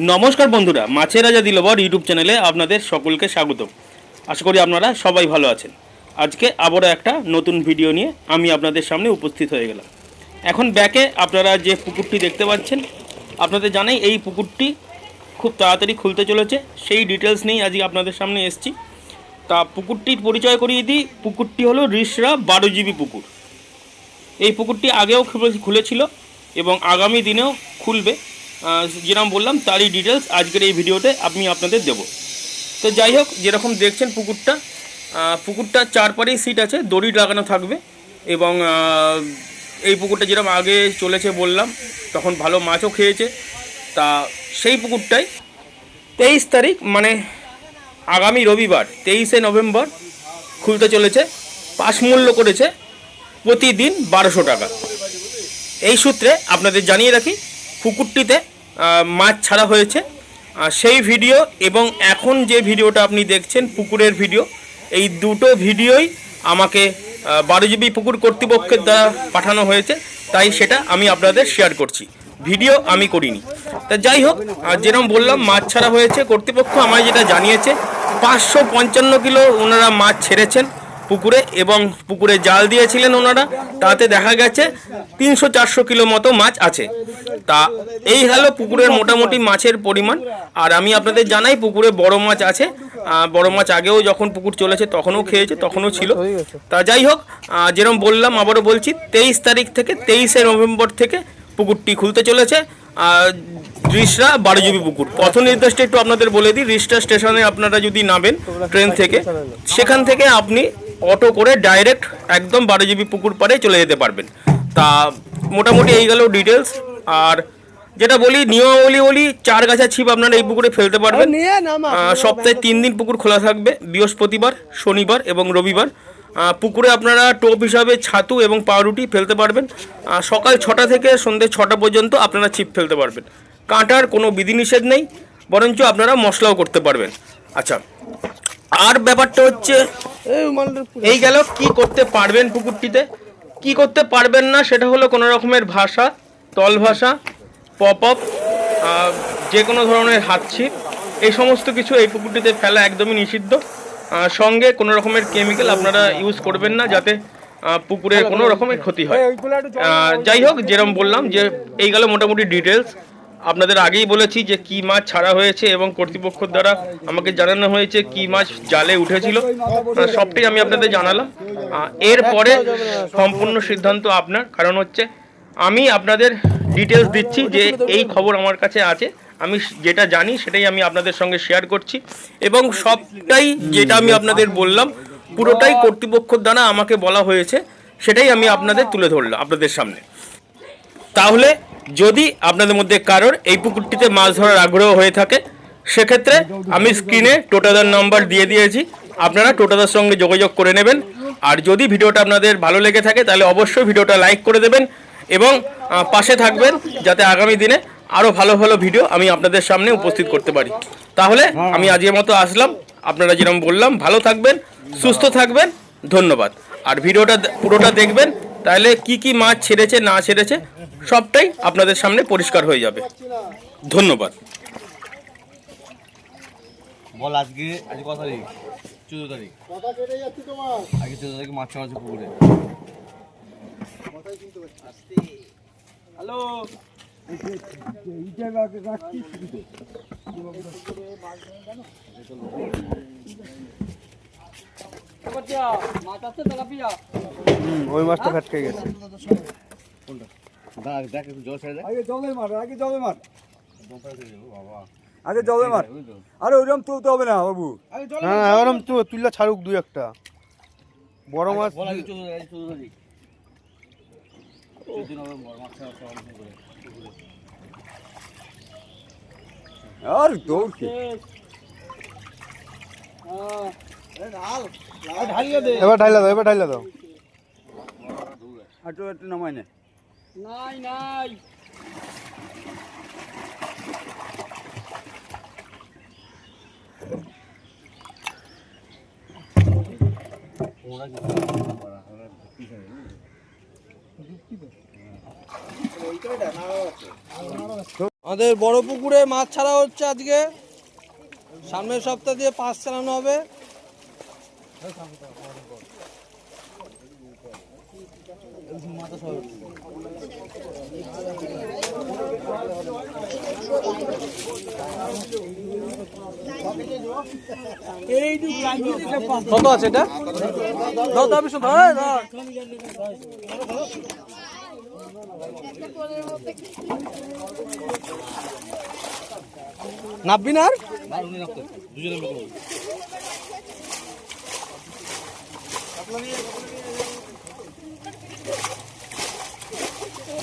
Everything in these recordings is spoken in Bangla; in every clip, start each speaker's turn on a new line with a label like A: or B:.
A: নমস্কার বন্ধুরা, মাছের রাজা দিলবর ইউটিউব চ্যানেলে আপনাদের সকলকে স্বাগত আশা করি আপনারা সবাই ভালো আছেন। আজকে আবারও একটা নতুন ভিডিও নিয়ে আমি আপনাদের সামনে উপস্থিত হয়ে গেলাম। এখন ব্যাকে আপনারা যে পুকুরটি দেখতে পাচ্ছেন, আপনাদের জানাই এই পুকুরটি খুব তাড়াতাড়ি খুলতে চলেছে। সেই ডিটেলস নিয়েই আজকে আপনাদের সামনে এসেছি। তা পুকুরটির পরিচয় করিয়ে দিই। পুকুরটি হলো রিসরা বারো জিবি পুকুর। এই পুকুরটি আগেও খুলে- খুলেছিল এবং আগামী দিনেও খুলবে। যেরকম বললাম, তারই ডিটেলস আজকের এই ভিডিওতে আমি আপনাদের দেব। তো যাই হোক, যেরকম দেখছেন পুকুরটা পুকুরটা চারপাড়েই সিট আছে দড়ি লাগানো থাকবে এবং এই পুকুরটা যেরকম আগে চলেছে বললাম, তখন ভালো মাছও খেয়েছে, তা সেই পুকুরটাই তেইশ তারিখ মানে আগামী রবিবার, তেইশে নভেম্বর খুলতে চলেছে, পাশ মূল্য করেছে প্রতিদিন বারোশো টাকা। এই সূত্রে আপনাদের জানিয়ে রাখি পুকুরটিতে মাছ ছাড়া হয়েছে। সেই ভিডিও এবং এখন যে ভিডিওটা আপনি দেখছেন, পুকুরের ভিডিও, এই দুটো ভিডিওই আমাকে বারো জিবি পুকুর কর্তৃপক্ষের দ্বারা পাঠানো হয়েছে। তাই সেটা আমি আপনাদের শেয়ার করছি। ভিডিও আমি করিনি। তা যাই হোক যেরকম বললাম, মাছ ছাড়া হয়েছে। কর্তৃপক্ষ আমায় যেটা জানিয়েছে, পাঁচশো পঞ্চান্ন কিলো ওনারা মাছ ছেড়েছেন। পুকুরে এবং পুকুরে জাল দিয়েছিলেন ওনারা, তাতে দেখা গেছে তিনশো চারশো কিলো মতো মাছ আছে। তা এই হলো পুকুরের মোটামুটি মাছের পরিমাণ। আর আমি আপনাদের জানাই, পুকুরে বড় মাছ আছে। বড় মাছ আগেও যখন পুকুর চলেছে তখনও খেয়েছে, তখনও ছিল। তা যাই হোক যেরকম বললাম, আবারও বলছি, তেইশ তারিখ থেকে, তেইশে নভেম্বর থেকে পুকুরটি খুলতে চলেছে। রিসরা বারো জিবি পুকুর। পথ নির্দেশটা একটু আপনাদের বলে দিই। রিসরা স্টেশনে আপনারা যদি নামেন ট্রেন থেকে, সেখান থেকে আপনি অটো করে ডাইরেক্ট একদম বারো জিবি পুকুর পাড়ে চলে যেতে পারবেন। তা মোটামুটি এই গেল ডিটেলস আর যেটা বলি নিয়মাবলী বলি চার গাছা ছিপ আপনারা এই পুকুরে ফেলতে পারবেন। সপ্তাহে তিন দিন পুকুর খোলা থাকবে বৃহস্পতিবার শনিবার এবং রবিবার। পুকুরে আপনারা টোপ হিসাবে ছাতু এবং পাউরুটি ফেলতে পারবেন। সকাল ছটা থেকে সন্ধ্যে ছটা পর্যন্ত আপনারা ছিপ ফেলতে পারবেন। কাঁটার কোনো বিধিনিষেধ নেই বরঞ্চ আপনারা মশলাও করতে পারবেন। আচ্ছা আর ব্যাপারটা হচ্ছে এই গেল কি করতে পারবেন পুকুরটিতে? কি করতে পারবেন না সেটা হলো কোনো রকমের ভাষা তল ভাষা পপ আপ যে কোনো ধরনের হাতছিপ এই সমস্ত কিছু এই পুকুরটিতে ফেলা একদমই নিষিদ্ধ। সঙ্গে কোনো রকমের কেমিক্যাল আপনারা ইউজ করবেন না যাতে পুকুরের কোনো রকমের ক্ষতি হয়। যাই হোক যেরকম বললাম যে এই গেল মোটামুটি ডিটেলস আপনাদের আগেই বলেছি যে কি মাছ ছাড়া হয়েছে এবং কর্তৃপক্ষ দ্বারা আমাকে জানানো হয়েছে কি মাছ জালে উঠেছিল। সবটাই আমি আপনাদের জানালাম। এরপরে সম্পূর্ণ সিদ্ধান্ত আপনার। কারণ হচ্ছে আমি আপনাদের ডিটেলস দিচ্ছি যে এই খবর আমার কাছে আছে। আমি যেটা জানি সেটাই আমি আপনাদের সঙ্গে শেয়ার করছি। এবং সবটাই যেটা আমি আপনাদের বললাম, পুরোটাই কর্তৃপক্ষর দ্বারা আমাকে বলা হয়েছে, সেটাই আমি আপনাদের তুলে ধরলাম, আপনাদের সামনে। তাহলে যদি আপনাদের মধ্যে কারোর এই পুকুরটিতে মাছ ধরার আগ্রহ হয়ে থাকে, সেক্ষেত্রে আমি স্ক্রিনে টোটাদার নাম্বার দিয়ে দিয়েছি। আপনারা টোটাদার সঙ্গে যোগাযোগ করে নেবেন। আর যদি ভিডিওটা আপনাদের ভালো লেগে থাকে, তাহলে অবশ্যই ভিডিওটা লাইক করে দেবেন এবং পাশে থাকবেন যাতে আগামী দিনে আরও ভালো ভালো ভিডিও আমি আপনাদের সামনে উপস্থিত করতে পারি। তাহলে আমি আজকের মতো আসলাম। আপনারা যেরকম বললাম, ভালো থাকবেন, সুস্থ থাকবেন, ধন্যবাদ। আর ভিডিওটা পুরোটা দেখবেন তাহলে কি কি মাছ ছেড়েছে না ছেড়েছে সবটাই আপনাদের সামনে পরিষ্কার হয়ে যাবে। ধন্যবাদ।
B: বল আজকে আজ কত তারিখ? চোদ্দ তারিখ। আজকে চোদ্দ তারিখ মাছ ছাড়া আছে পুকুরে হ্যালো
C: ওই মাছটা ফেটকে গেছে।
B: দেখ দেখ একটু জল ছেড়ে
C: আগে জলে মার আগে জলে মার। আগে জলে মার। আরে ওইরকম তুলতে হবে না বাবু। হ্যাঁ ওরকম তো তুললে ছাড়ুক দুই একটা। বড় মাছ আর দৌড়কে এবার ঢাইলা দাও এবার ঢাইলা দাও। একটু একটু নামাই নে
D: নাই নাই।
E: আমাদের বড় পুকুরে মাছ ছাড়া হচ্ছে আজকে। সামনের সপ্তাহ দিয়ে পাস চালানো হবে। কত আছে এটা? দাও দাও দাও এই নাববি না আর?
B: দুজনে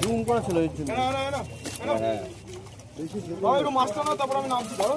E: জুম করা ছিল এর
C: মাছটা না তারপর আমি নামছি ধরো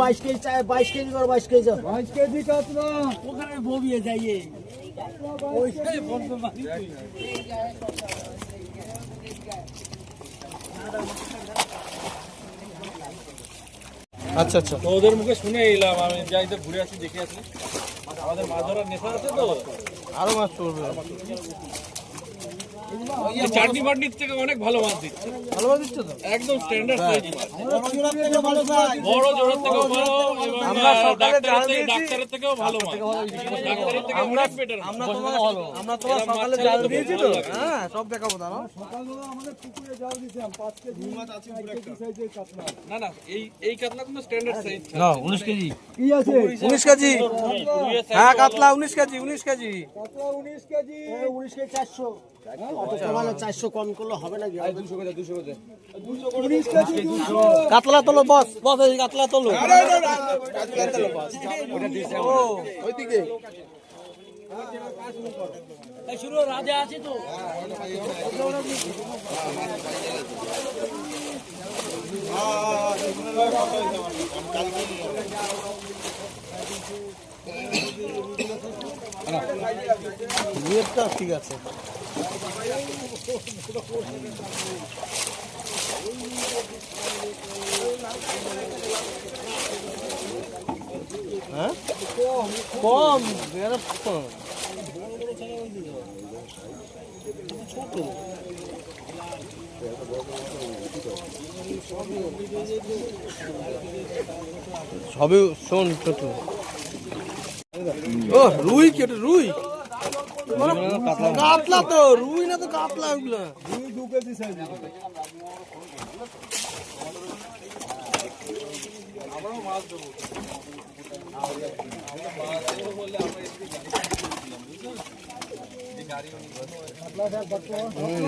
D: বাইশ কেজি চাই বাইশ কেজি বাইশ কেজি
C: বাইশ কেজি কাতলা
D: ওখানে যাইয়ে।
E: আচ্ছা আচ্ছা।
F: তো ওদের মুখে শুনে এলাম আমি যাই তো ঘুরে আসি দেখে আসি। আমাদের মাছ ধরার নেশা আছে তো?
E: আরও মাছ
F: এই চাটনি থেকে অনেক দিচ্ছে।
E: দিচ্ছে আমরা সকালে জাল দিয়েছি তো? হ্যাঁ সব দেখাবো দাঁড়াও।
C: আমাদের পুকুরে জাল কেজি কেজি
B: কেজি।
E: কাতলা তোলো বস বস এই কাতলা তোলো।
D: শুরু রাজা আছে তো।
E: ঠিক আছে। হ্যাঁ কম কম। সবে শোন ছোট ও রুই কেটে রুই কাতলা তো রুই না তো কাতলা ওগুলা
C: দুই দু কেজি সাইজ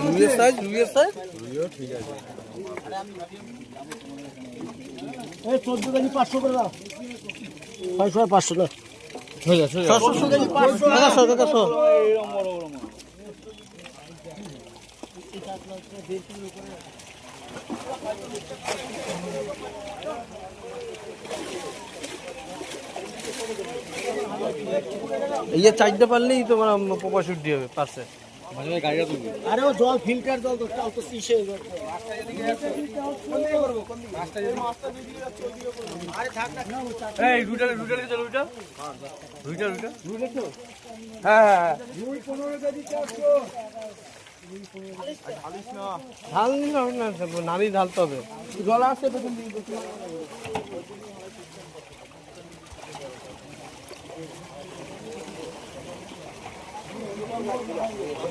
E: রুইয়ের সাইজ রুইয়ের সাইজ
D: এই চোদ্দ কেজি পাঁচশো করে দাও। ছয়শো পাঁচশো না।
E: ছশো কেজি কাকাশো কাকাশো এই যে চারটে পারলেই তোমার পোপা শুট হবে পার্সে
D: আরে ও জল ফিল্টার জল তো চাল তো
B: এই চলো রুটার হ্যাঁ হ্যাঁ হ্যাঁ।
E: ঢাল না না নারী ঢালতে হবে।
D: জল আসছে দিকে।